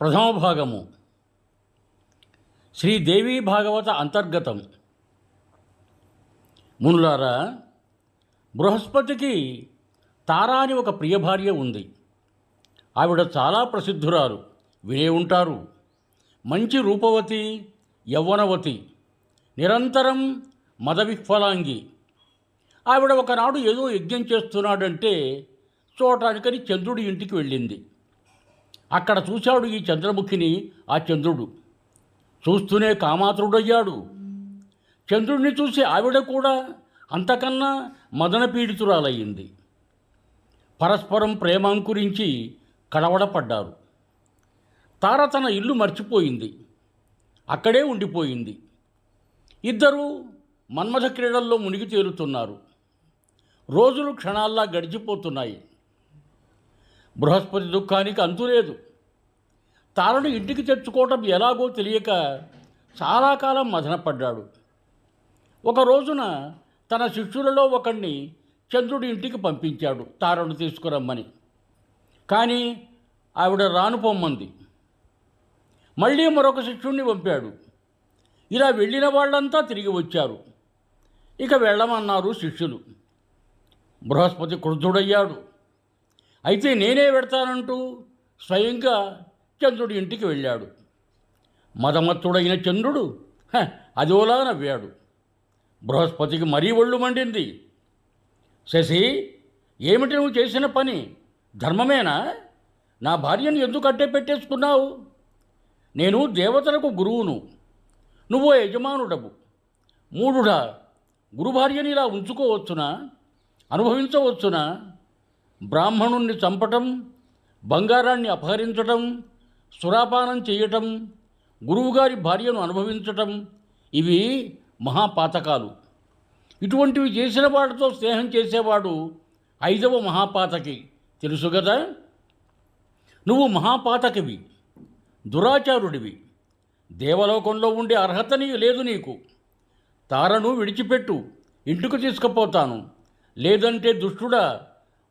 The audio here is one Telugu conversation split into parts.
ప్రథమ భాగము శ్రీదేవి భాగవత అంతర్గతం. మునులారా బృహస్పతికి తారా అని ఒక ప్రియ భార్య ఉంది. ఆవిడ చాలా ప్రసిద్ధురాలు. వినే ఉంటారు. మంచి రూపవతి యవ్వనవతి నిరంతరం మదవిఫలాంగి ఆవిడ ఒకనాడు ఏదో యజ్ఞం చేస్తున్నాడంటే చూడటానికని చంద్రుడి ఇంటికి వెళ్ళింది. అక్కడ చూశాడు ఈ చంద్రముఖిని ఆ చంద్రుడు. చూస్తూనే కామాతుడయ్యాడు. చంద్రుడిని చూసి ఆవిడ కూడా అంతకన్నా మదన పీడితురాలయ్యింది. పరస్పరం ప్రేమాంకురించి కడవడపడ్డారు తార తన ఇల్లు మర్చిపోయింది. అక్కడే ఉండిపోయింది. ఇద్దరూ మన్మథ క్రీడల్లో మునిగి తేలుతున్నారు. రోజులు క్షణాల్లా గడిచిపోతున్నాయి. బృహస్పతి దుఃఖానికి అంతులేదు తాను ఇంటికి తెచ్చుకోవటం ఎలాగో తెలియక చాలా కాలం మదనపడ్డాడు. ఒక రోజున తన శిష్యులలో ఒకణ్ణి చంద్రుడి ఇంటికి పంపించాడు తారను తీసుకురమ్మని. కానీ ఆవిడ రాను పొమ్మంది. మళ్ళీ మరొక శిష్యుణ్ణి పంపాడు. ఇలా వెళ్ళిన వాళ్ళంతా తిరిగి వచ్చారు. ఇక వెళ్ళమన్నారు శిష్యులు. బృహస్పతి క్రుద్ధుడయ్యాడు. అయితే నేనే పెడతానంటూ స్వయంగా చంద్రుడి ఇంటికి వెళ్ళాడు. మదమత్తుడైన చంద్రుడు "హ, అదోలా నవ్వాడు. బృహస్పతికి మరీ ఒళ్ళు మండింది. శశి ఏమిటి నువ్వు చేసిన పని? ధర్మమేనా? నా భార్యను ఎందుకు అట్టే పెట్టేసుకున్నావు? నేను దేవతలకు గురువును. నువ్వో యజమానుడవు. మూడుడా గురుభార్యని ఇలా ఉంచుకోవచ్చునా? అనుభవించవచ్చునా? బ్రాహ్మణుణ్ణి చంపటం బంగారాన్ని అపహరించటం సురాపానం చేయటం గురువుగారి భార్యను అనుభవించటం ఇవి మహాపాతకాలు. ఇటువంటివి చేసిన వాడితో స్నేహం చేసేవాడు ఐదవ మహాపాతకి. తెలుసు కదా? నువ్వు మహాపాతకివి దురాచారుడివి. దేవలోకంలో ఉండే అర్హత నీ లేదు నీకు. తారను విడిచిపెట్టు ఇంటికి తీసుకుపోతాను. లేదంటే దుష్టుడా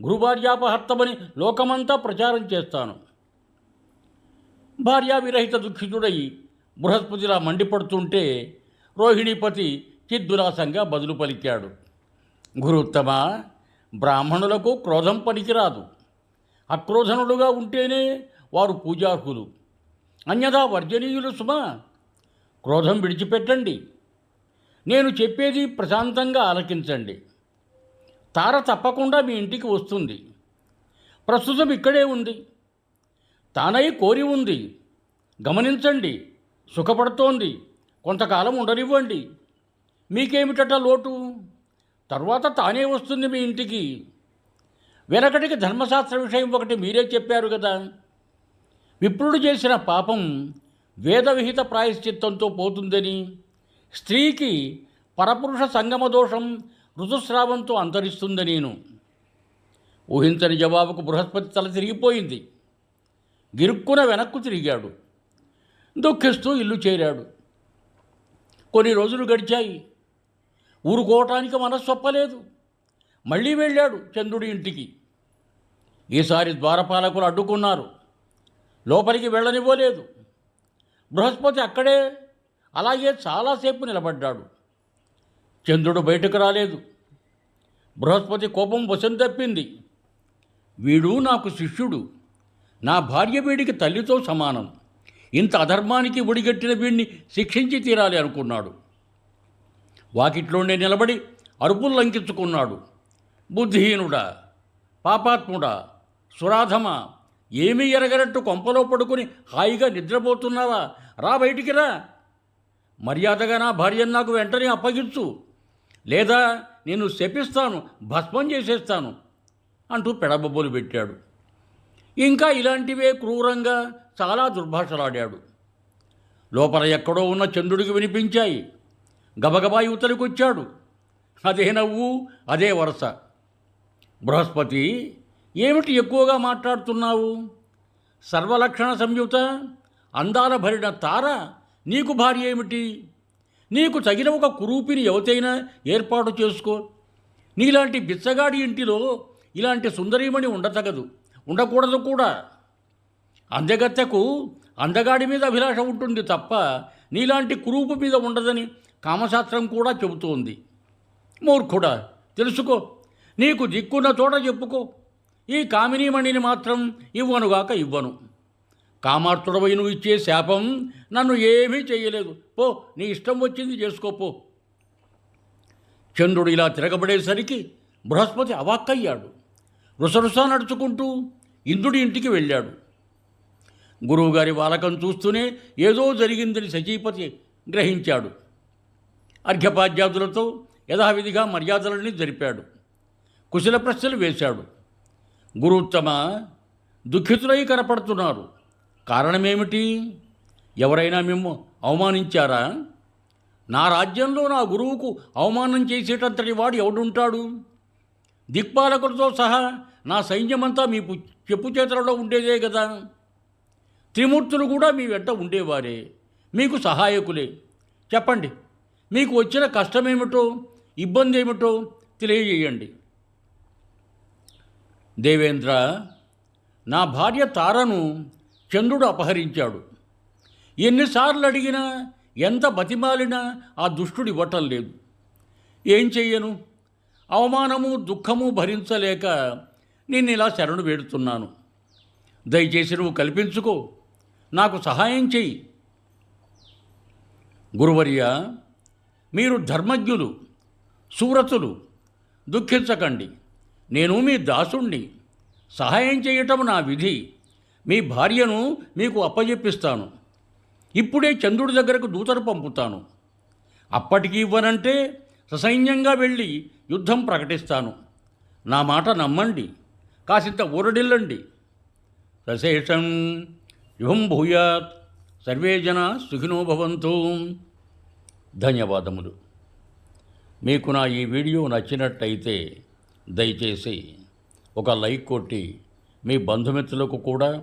గురుభార్యాపహర్తమని లోకమంతా ప్రచారం చేస్తాను. భార్యా విరహిత దుఃఖితుడై బృహస్పతిలా మండిపడుతుంటే రోహిణీపతి చిద్దురాసంగా బదులు పలికాడు. గురుత్తమ బ్రాహ్మణులకు క్రోధం పనికిరాదు. అక్రోధనులుగా ఉంటేనే వారు పూజార్హులు. అన్యథా వర్జనీయులు సుమా క్రోధం విడిచిపెట్టండి. నేను చెప్పేది ప్రశాంతంగా ఆలకించండి. తార తప్పకుండా మీ ఇంటికి వస్తుంది. ప్రస్తుతం ఇక్కడే ఉంది. తానై కోరి ఉంది. గమనించండి సుఖపడుతోంది. కొంతకాలం ఉండనివ్వండి. మీకేమిటట లోటు? తర్వాత తానే వస్తుంది మీ ఇంటికి. వెనకటికి ధర్మశాస్త్ర విషయం ఒకటి మీరే చెప్పారు కదా. విప్రుడు చేసిన పాపం వేదవిహిత ప్రాయశ్చిత్తంతో పోతుందని స్త్రీకి పరపురుష సంగమ దోషం ఋతుస్రావంతో అంతరిస్తుందని నేను? ఊహించని జవాబుకు బృహస్పతి తల తిరిగిపోయింది. గిరుక్కున వెనక్కు తిరిగాడు. దుఃఖిస్తూ ఇల్లు చేరాడు. కొన్ని రోజులు గడిచాయి. ఊరుకోవటానికి మనస్సొప్పలేదు మళ్ళీ వెళ్ళాడు చంద్రుడి ఇంటికి. ఈసారి ద్వారపాలకులు అడ్డుకున్నారు. లోపలికి వెళ్ళనివ్వలేదు. బృహస్పతి అక్కడే అలాగే చాలాసేపు నిలబడ్డాడు. చంద్రుడు బయటకు రాలేదు. బృహస్పతి కోపం వశం తప్పింది. వీడు నాకు శిష్యుడు. నా భార్య వీడికి తల్లితో సమానం. ఇంత అధర్మానికి ఒడిగట్టిన వీడిని శిక్షించి తీరాలి అనుకున్నాడు. వాకిట్లోనే నిలబడి అరుపులు లంకించుకున్నాడు. బుద్ధిహీనుడా పాపాత్ముడా సురాధమా ఏమీ ఎరగనట్టు కొంపలో పడుకుని హాయిగా నిద్రపోతున్నావా? రా బయటికి రా. మర్యాదగా నా భార్యను నాకు వెంటనే అప్పగించు. లేదా నేను శపిస్తాను భస్మం చేసేస్తాను అంటూ పెడబొబ్బలు పెట్టాడు. ఇంకా ఇలాంటివే క్రూరంగా చాలా దుర్భాషలాడాడు. లోపల ఎక్కడో ఉన్న చంద్రుడికి వినిపించాయి. గబగబా యువతలకొచ్చాడు అదే నవ్వు అదే వరస. బృహస్పతి ఏమిటి ఎక్కువగా మాట్లాడుతున్నావు? సర్వలక్షణ సంయుత అందాల భరిన తార నీకు భార్య ఏమిటి? నీకు తగిన ఒక కురూపిని ఎవతైనా ఏర్పాటు చేసుకో. నీలాంటి బిచ్చగాడి ఇంటిలో ఇలాంటి సుందరీమణి ఉండతగదు. ఉండకూడదు కూడా. అందగత్తెకు అందగాడి మీద అభిలాష ఉంటుంది తప్ప నీలాంటి కురూపు మీద ఉండదని కామశాస్త్రం కూడా చెబుతోంది. మూర్ఖుడా తెలుసుకో. నీకు దిక్కున్న చోట చెప్పుకో. ఈ కామినీమణిని మాత్రం ఇవ్వనుగాక ఇవ్వను. కామార్తుడవై నువ్వు ఇచ్చే శాపం నన్ను ఏమీ చేయలేదు. పో నీ ఇష్టం వచ్చింది చేసుకోపో చంద్రుడు ఇలా తిరగబడేసరికి బృహస్పతి అవాక్కయ్యాడు. రుసరుస నడుచుకుంటూ ఇంద్రుడి ఇంటికి వెళ్ళాడు. గురువుగారి వాలకం చూస్తూనే ఏదో జరిగిందని సచీపతి గ్రహించాడు. అర్ఘ్యపాద్యాదులతో యథావిధిగా మర్యాదలని జరిపాడు. కుశల ప్రశ్నలు వేశాడు. గురుత్తమ దుఃఖితులై కనపడుతున్నారు. కారణమేమిటి? ఎవరైనా మేము అవమానించారా? నా రాజ్యంలో నా గురువుకు అవమానం చేసేటంతటి వాడు ఎవడుంటాడు? దిక్పాలకులతో సహా నా సైన్యమంతా మీ చెప్పు చేతులలో ఉండేదే కదా త్రిమూర్తులు కూడా మీ వెంట ఉండేవారే. మీకు సహాయకులే. చెప్పండి మీకు వచ్చిన కష్టమేమిటో ఇబ్బంది ఏమిటో తెలియజేయండి. దేవేంద్ర నా భార్య తారను చంద్రుడు అపహరించాడు. ఎన్నిసార్లు అడిగినా ఎంత బతిమాలినా ఆ దుష్టుడు ఇవ్వటం లేదు. ఏం చెయ్యను? అవమానము దుఃఖము భరించలేక నేను ఇలా శరణు వేడుతున్నాను. దయచేసి నువ్వు కల్పించుకో. నాకు సహాయం చెయ్యి. గురువర్య మీరు ధర్మజ్ఞులు సూరతులు దుఃఖించకండి. నేను మీ దాసుణ్ణి. సహాయం చేయటం నా విధి. మీ భార్యను మీకు అప్పజెప్పిస్తాను. ఇప్పుడే చంద్రుడి దగ్గరకు దూతను పంపుతాను. అప్పటికి ఇవ్వనంటే ససైన్యంగా వెళ్ళి యుద్ధం ప్రకటిస్తాను. నా మాట నమ్మండి. కాసింత ఊరడిల్లండి. సశేషం యుహం భూయాత్. సర్వే జన సుఖినో భవంతు. ధన్యవాదములు. మీకు నా ఈ వీడియో నచ్చినట్టయితే దయచేసి ఒక లైక్ కొట్టి మీ బంధుమిత్రులకు కూడా